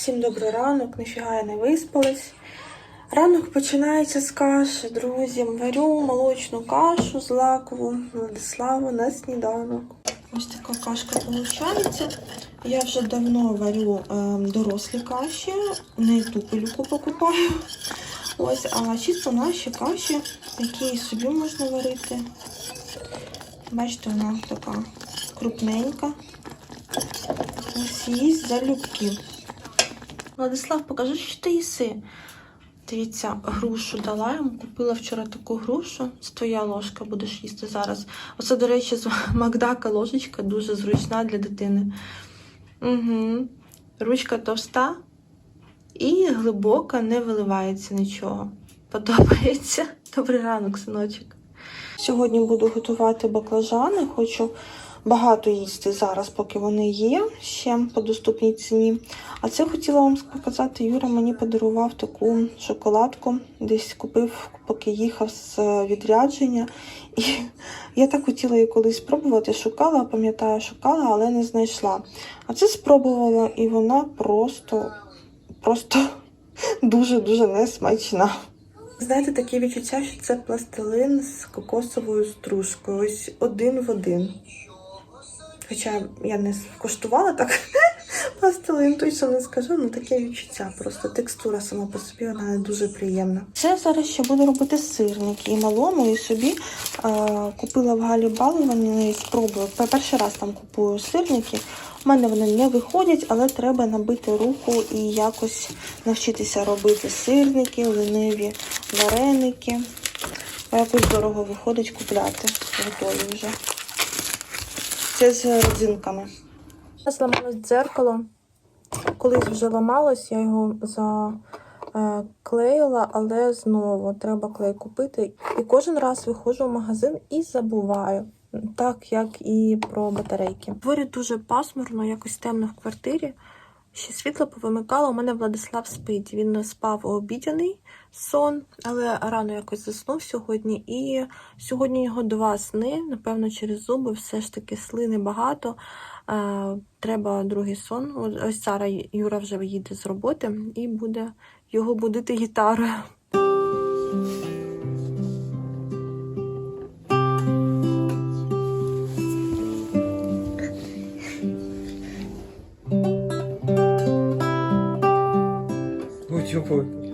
Всім добрий ранок, ніфіга я не виспалась. Ранок починається з каші, друзі. Варю молочну кашу з лакову Владиславу на сніданок. Ось така кашка виходить. Я вже давно варю е, дорослі каші, не ту пилюку покупаю. Ось, а чисто наші каші, які собі можна варити. Бачите, вона така крупненька. Ось їсть залюбки. Владислав, покажи, що ти їси. Дивіться, грушу дала йому. Купила вчора таку грушу. Це твоя ложка, будеш їсти зараз. Оце, до речі, з Макдака ложечка дуже зручна для дитини. Угу. Ручка товста і глибока, не виливається нічого. Подобається. Добрий ранок, синочок. Сьогодні буду готувати баклажани. Хочу багато їсти зараз, поки вони є ще по доступній ціні. А це хотіла вам показати. Юра мені подарував таку шоколадку. Десь купив, поки їхав з відрядження. І я так хотіла її колись спробувати. Шукала, пам'ятаю, шукала, але не знайшла. А це спробувала, і вона просто, просто дуже-дуже несмачна. Знаєте, таке відчуття, що це пластилин з кокосовою стружкою. Ось один в один. Хоча я не коштувала так пластилин, точно не скажу, ну таке відчуття. Просто текстура сама по собі вона дуже приємна. Це зараз ще буду робити сирники і малому, і собі е, купила в Галі Баловані, спробую. Перший раз там купую сирники. У мене вони не виходять, але треба набити руку і якось навчитися робити сирники, лениві вареники. Якось дорого виходить купляти. Готові вже. Це з родзинками. Зламалось дзеркало. Колись вже ламалось, я його заклеїла, але знову треба клей купити. І кожен раз виходжу в магазин і забуваю. Так як і про батарейки. Дворі дуже пасмурно, якось темно в квартирі. Ще світло повимикало. У мене Владислав спить. Він спав обідяний сон, але рано якось заснув сьогодні. І сьогодні його два сни. Напевно, через зуби все ж таки слини багато. Треба другий сон. Ось зараз Юра вже їде з роботи і буде його будити гітарою. Ну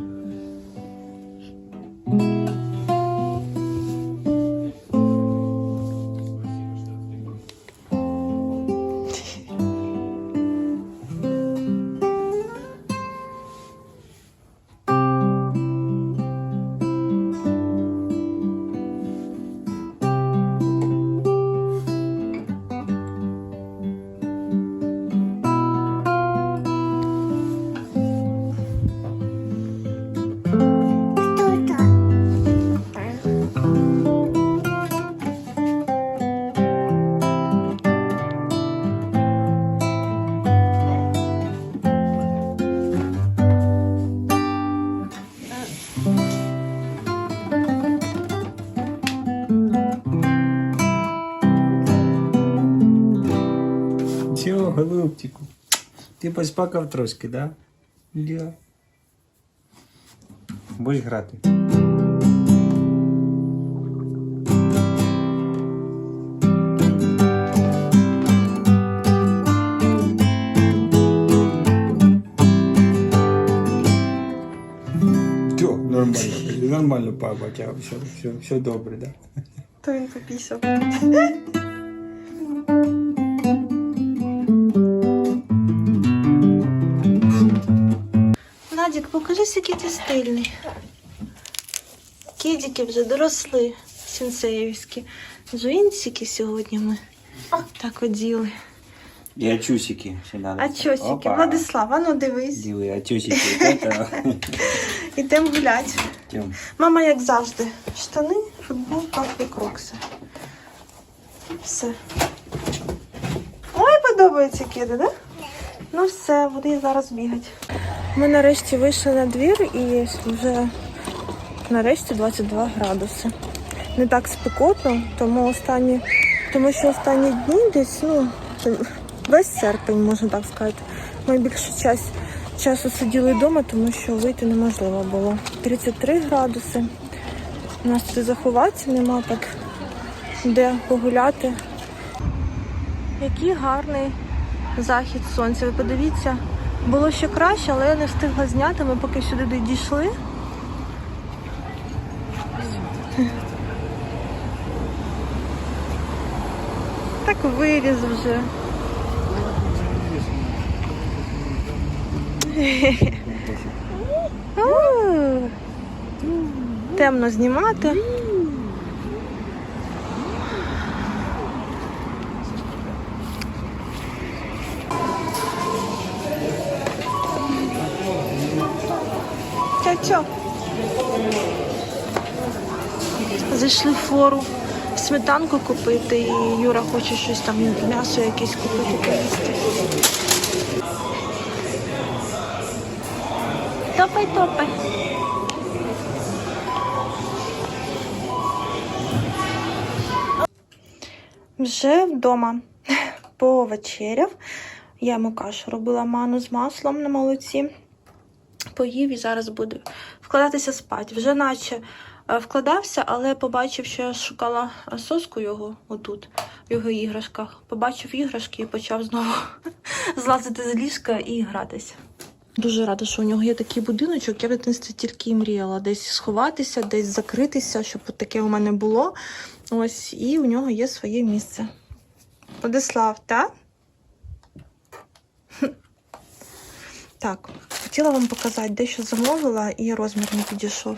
Ти поспакав трошки, да? Да. Будеш грати? Все, нормально. Нормально, папа, все, все, все добре, да? То він попісав. Надік, покажи, який ти стильний. Кідіки вже доросли сінсеївські. Джинсики сьогодні ми так оділи. І очусики ще надо. А Владислав, а ну дивись. Диви, очусики. Ідемо гулять. Тем. Мама, як завжди, штани, футболка і крокси. Все. Ой, подобаються кеди, да? Ну все, буду зараз бігати. Ми нарешті вийшли на двір і вже нарешті 22 градуси. Не так спекотно, тому останні, тому що останні дні десь, ну, весь серпень, можна так сказати. Ми більшу час часу сиділи вдома, тому що вийти неможливо було. 33 градуси. У нас тут заховатися нема так, де погуляти. Який гарний захід сонця. Ви подивіться, було ще краще, але я не встигла зняти. Ми поки сюди дійшли. Так виріз вже. Темно знімати. Фору сметанку купити, і Юра хоче щось там, м'ясо якесь купити поїсти. Топай, топай. Вже вдома повечеряв. Я йому кашу робила ману з маслом на молоці. Поїв і зараз буду вкладатися спати. Вже наче вкладався, але побачив, що я шукала соску його отут, в його іграшках. Побачив іграшки і почав знову злазити з ліжка і гратися. Дуже рада, що у нього є такий будиночок. Я в дитинстві тільки і мріяла десь сховатися, десь закритися, щоб таке у мене було. Ось, і у нього є своє місце. Владислав, так? Так, хотіла вам показати, дещо замовила і розмір не підійшов.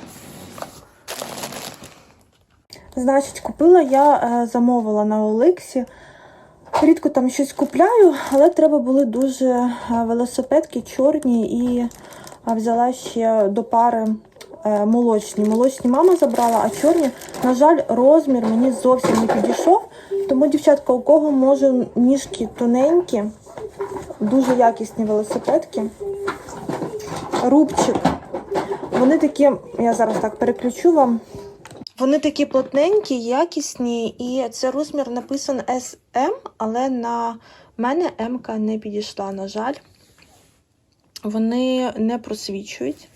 Значить, купила я е, замовила на Олексі. Рідко там щось купляю, але треба були дуже е, велосипедки чорні і е, взяла ще до пари молочні. Молочні мама забрала, а чорні, на жаль, розмір мені зовсім не підійшов. Тому, дівчатка, у кого може ніжки тоненькі, дуже якісні велосипедки. Рубчик. Вони такі, я зараз так переключу вам. Вони такі плотненькі, якісні, і це розмір написан SM, але на мене М не підійшла, на жаль. Вони не просвічують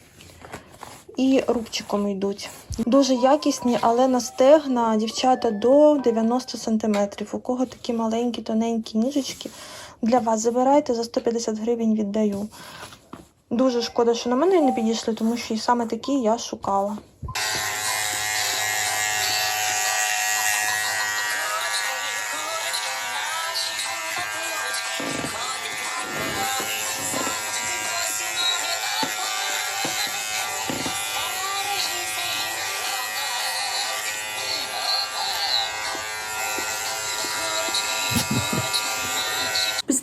і рубчиком йдуть. Дуже якісні, але на стегна дівчата до 90 см. У кого такі маленькі, тоненькі ніжечки, для вас забирайте за 150 гривень віддаю. Дуже шкода, що на мене не підійшли, тому що і саме такі я шукала.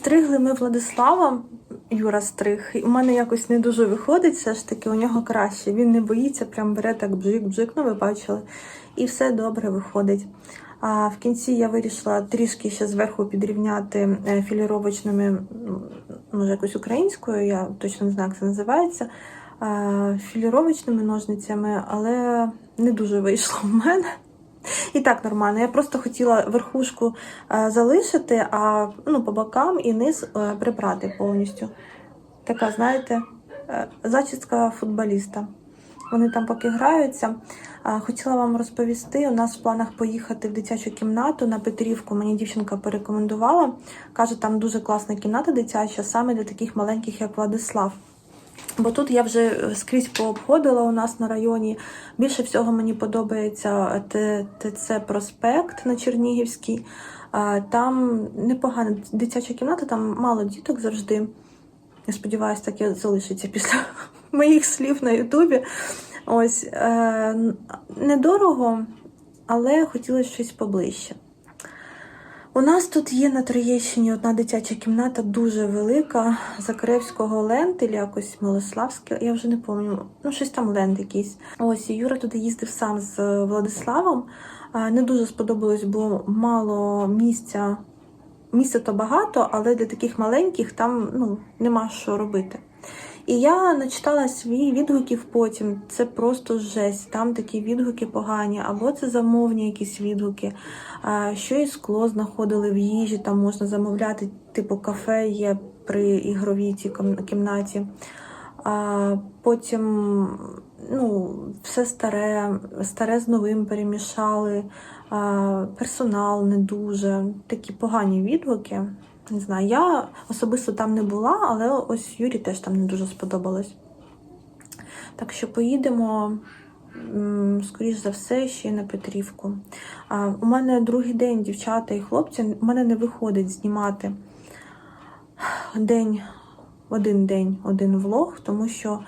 Підстригли ми Владислава, Юра стриг. У мене якось не дуже виходить, все ж таки у нього краще. Він не боїться, прям бере так бжик-бжик, ну ви бачили. І все добре виходить. А в кінці я вирішила трішки ще зверху підрівняти е, філіровочними, може якось українською, я точно не знаю, як це називається. Філіровочними ножницями, але не дуже вийшло в мене. І так нормально. Я просто хотіла верхушку е, залишити, а ну, по бокам і низ е, прибрати повністю. Така, знаєте, е, зачіска футболіста. Вони там поки граються. Хотіла вам розповісти. У нас в планах поїхати в дитячу кімнату на Петрівку. Мені дівчинка порекомендувала. Каже, там дуже класна кімната дитяча, саме для таких маленьких, як Владислав. Бо тут я вже скрізь пообходила у нас на районі. Більше всього мені подобається Т- ТЦ Проспект на Чернігівській. Там непогана дитяча кімната, там мало діток завжди. Я сподіваюся, так і залишиться після моїх слів на Ютубі. Ось е, недорого, але хотілося щось поближче. У нас тут є на Троєщині одна дитяча кімната, дуже велика, Закревського ленд, і якось Милославське, я вже не пам'ятаю, ну щось там ленд якийсь. Ось Юра туди їздив сам з Владиславом. Не дуже сподобалось, бо мало місця. Місця то багато, але для таких маленьких там ну, нема що робити. І я начитала свої відгуків потім. Це просто жесть. Там такі відгуки погані, або це замовні якісь відгуки. Що і скло знаходили в їжі, там можна замовляти, типу кафе є при ігровій кімнаті. Потім ну, все старе, старе з новим перемішали, персонал не дуже, такі погані відгуки. Не знаю, я особисто там не була, але ось Юрі теж там не дуже сподобалось. Так що поїдемо, скоріш за все, ще на Петрівку. У мене другий день, дівчата і хлопці, у мене не виходить знімати день, один день, один влог, тому що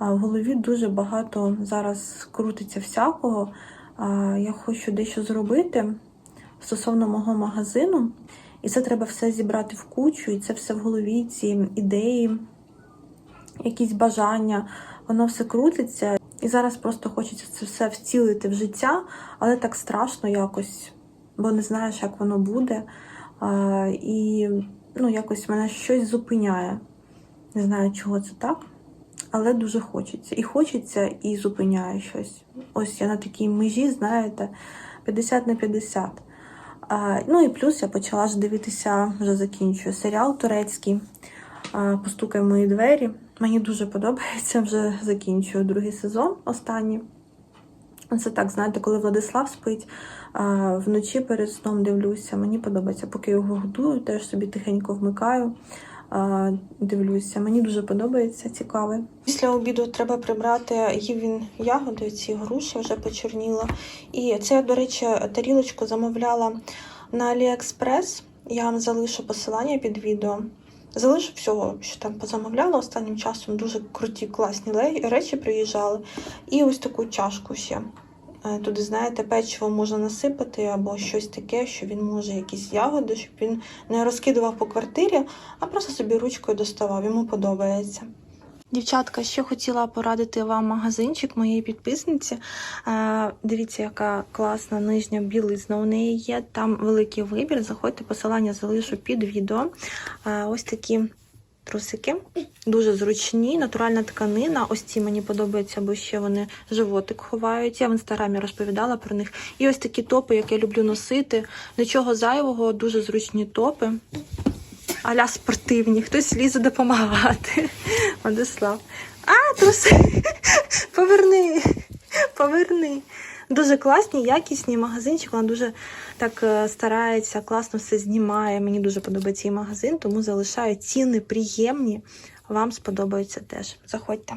в голові дуже багато зараз крутиться всякого. Я хочу дещо зробити стосовно мого магазину, і це треба все зібрати в кучу, і це все в голові, ці ідеї, якісь бажання, воно все крутиться. І зараз просто хочеться це все втілити в життя, але так страшно якось, бо не знаєш, як воно буде. І ну, якось мене щось зупиняє. Не знаю, чого це так, але дуже хочеться. І хочеться, і зупиняє щось. Ось я на такій межі, знаєте, 50 на 50. Ну і плюс я почала ж дивитися, вже закінчую серіал турецький. Постукай мої двері. Мені дуже подобається, вже закінчую другий сезон останній. Це так, знаєте, коли Владислав спить, вночі перед сном дивлюся. Мені подобається, поки його годую, теж собі тихенько вмикаю, дивлюся. Мені дуже подобається, цікаве. Після обіду треба прибрати. Їв ягоди, ці груші вже почорніла. І це до речі, тарілочку замовляла на Аліекспрес. Я вам залишу посилання під відео. Залишу всього, що там позамовляла останнім часом. Дуже круті, класні речі приїжджали. І ось таку чашку ще. Е, Туди, знаєте, печиво можна насипати або щось таке, що він може якісь ягоди, щоб він не розкидував по квартирі, а просто собі ручкою доставав. Йому подобається. Дівчатка, ще хотіла порадити вам магазинчик моєї підписниці. Е, Дивіться, яка класна нижня білизна у неї є. Там великий вибір. Заходьте, посилання залишу під відео. Е, Ось такі трусики. Дуже зручні, натуральна тканина. Ось ці мені подобаються, бо ще вони животик ховають. Я в інстаграмі розповідала про них. І ось такі топи, які я люблю носити. Нічого зайвого, дуже зручні топи. Аля спортивні, хтось лізе допомагати. Владислав. А, труси! Поверни! Поверни! Дуже класні, якісні магазинчик. Вона дуже так е, старається, класно все знімає. Мені дуже подобається її магазин, тому залишаю ціни приємні. Вам сподобаються теж. Заходьте.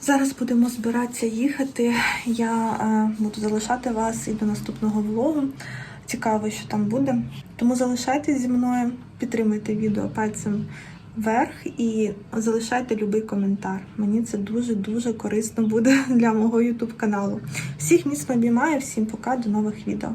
Зараз будемо збиратися їхати. Я е, буду залишати вас і до наступного влогу. Цікаво, що там буде. Тому залишайтесь зі мною, підтримуйте відео пальцем вверх і залишайте будь-який коментар. Мені це дуже-дуже корисно буде для мого YouTube каналу. Всіх міцно обіймаю, всім пока, до нових відео.